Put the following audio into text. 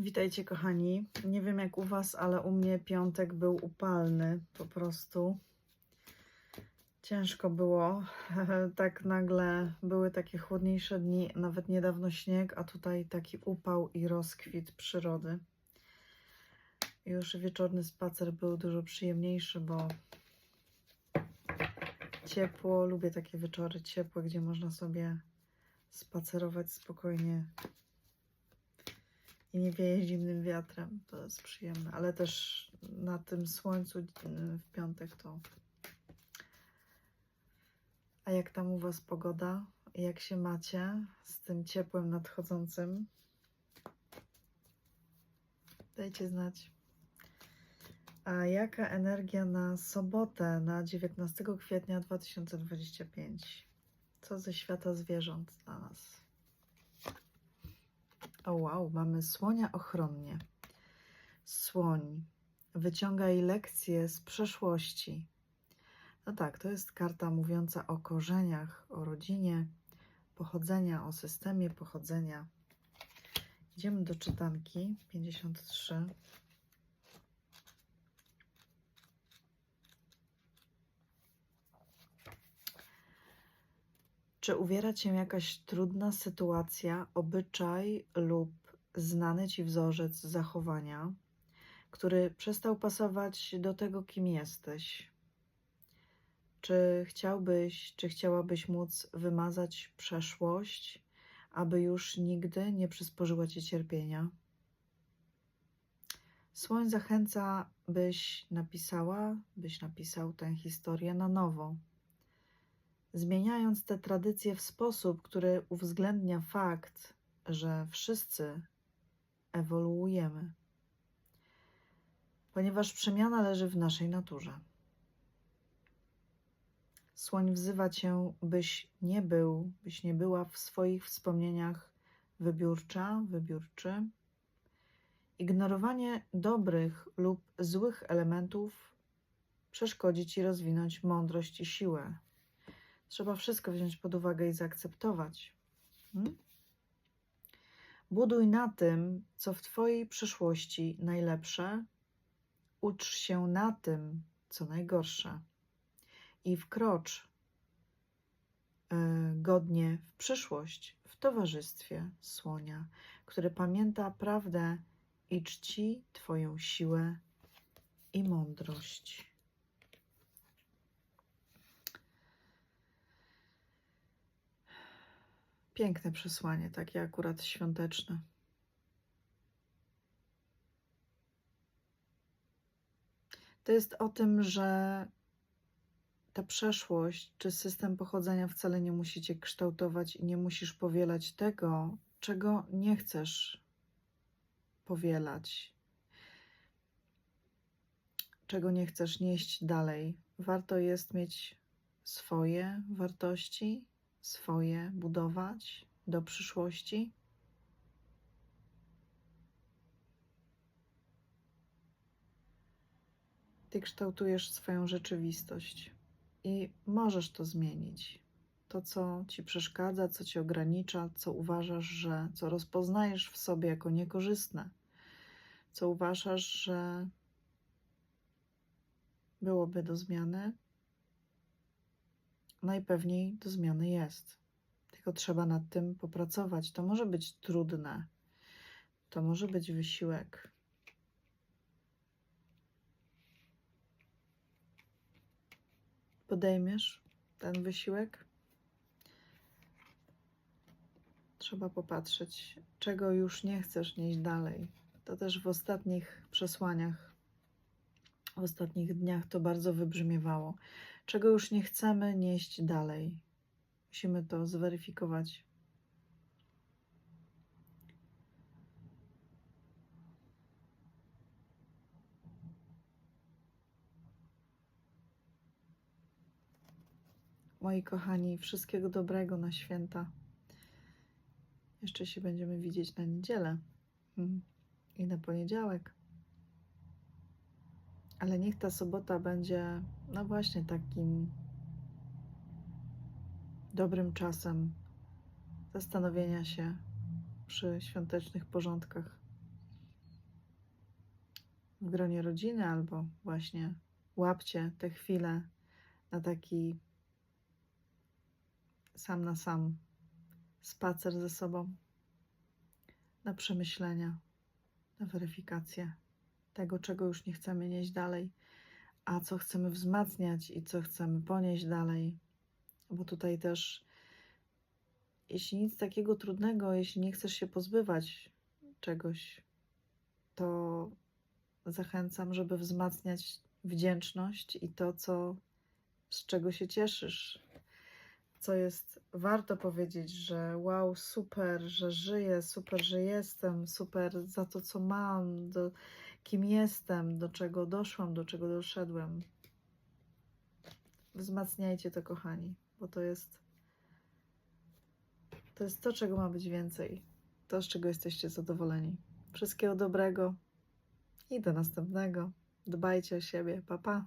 Witajcie, kochani. Nie wiem jak u Was, ale u mnie piątek był upalny po prostu. Ciężko było. Tak nagle były takie chłodniejsze dni, nawet niedawno śnieg, a tutaj taki upał i rozkwit przyrody. Już wieczorny spacer był dużo przyjemniejszy, bo ciepło. Lubię takie wieczory ciepłe, gdzie można sobie spacerować spokojnie i nie wieje zimnym wiatrem. To jest przyjemne, ale też na tym słońcu y, w piątek to. A jak tam u Was pogoda? Jak się macie z tym ciepłem nadchodzącym? Dajcie znać. A jaka energia na sobotę, na 19 kwietnia 2025? Co ze świata zwierząt dla nas? O wow, mamy słonia ochronnie. Słoń. Wyciągaj lekcje z przeszłości. No tak, to jest karta mówiąca o korzeniach, o rodzinie, pochodzenia, o systemie pochodzenia. Idziemy do czytanki 53. Czy uwiera cię jakaś trudna sytuacja, obyczaj lub znany ci wzorzec zachowania, który przestał pasować do tego, kim jesteś? Czy chciałbyś, czy chciałabyś móc wymazać przeszłość, aby już nigdy nie przysporzyła ci cierpienia? Słoń zachęca, byś napisała, byś napisał tę historię na nowo zmieniając te tradycje w sposób, który uwzględnia fakt, że wszyscy ewoluujemy, ponieważ przemiana leży w naszej naturze. Słoń wzywa cię, byś nie był, byś nie była w swoich wspomnieniach wybiórcza, wybiórczy. Ignorowanie dobrych lub złych elementów przeszkodzi ci rozwinąć mądrość i siłę, Trzeba wszystko wziąć pod uwagę i zaakceptować. Hmm? Buduj na tym, co w Twojej przyszłości najlepsze, ucz się na tym, co najgorsze i wkrocz yy, godnie w przyszłość w towarzystwie słonia, który pamięta prawdę i czci Twoją siłę i mądrość. Piękne przesłanie, takie akurat świąteczne. To jest o tym, że ta przeszłość czy system pochodzenia wcale nie musi cię kształtować i nie musisz powielać tego, czego nie chcesz powielać, czego nie chcesz nieść dalej. Warto jest mieć swoje wartości, swoje budować do przyszłości? Ty kształtujesz swoją rzeczywistość i możesz to zmienić. To, co ci przeszkadza, co ci ogranicza, co uważasz, że co rozpoznajesz w sobie jako niekorzystne, co uważasz, że byłoby do zmiany, najpewniej do zmiany jest. Tylko trzeba nad tym popracować. To może być trudne, to może być wysiłek. Podejmiesz ten wysiłek? Trzeba popatrzeć, czego już nie chcesz nieść dalej. To też w ostatnich przesłaniach, w ostatnich dniach to bardzo wybrzmiewało czego już nie chcemy nieść dalej. Musimy to zweryfikować. Moi kochani, wszystkiego dobrego na święta. Jeszcze się będziemy widzieć na niedzielę hmm. i na poniedziałek. Ale niech ta sobota będzie, no właśnie, takim dobrym czasem zastanowienia się przy świątecznych porządkach. w gronie rodziny, albo właśnie łapcie te chwile na taki sam na sam spacer ze sobą, na przemyślenia, na weryfikację tego, czego już nie chcemy nieść dalej, a co chcemy wzmacniać i co chcemy ponieść dalej. Bo tutaj też, jeśli nic takiego trudnego, jeśli nie chcesz się pozbywać czegoś, to zachęcam, żeby wzmacniać wdzięczność i to, co, z czego się cieszysz, co jest warto powiedzieć, że wow, super, że żyję, super, że jestem, super za to, co mam, do, kim jestem, do czego doszłam, do czego doszedłem. Wzmacniajcie to, kochani, bo to jest to jest to, czego ma być więcej. To, z czego jesteście zadowoleni. Wszystkiego dobrego i do następnego. Dbajcie o siebie. Pa, pa.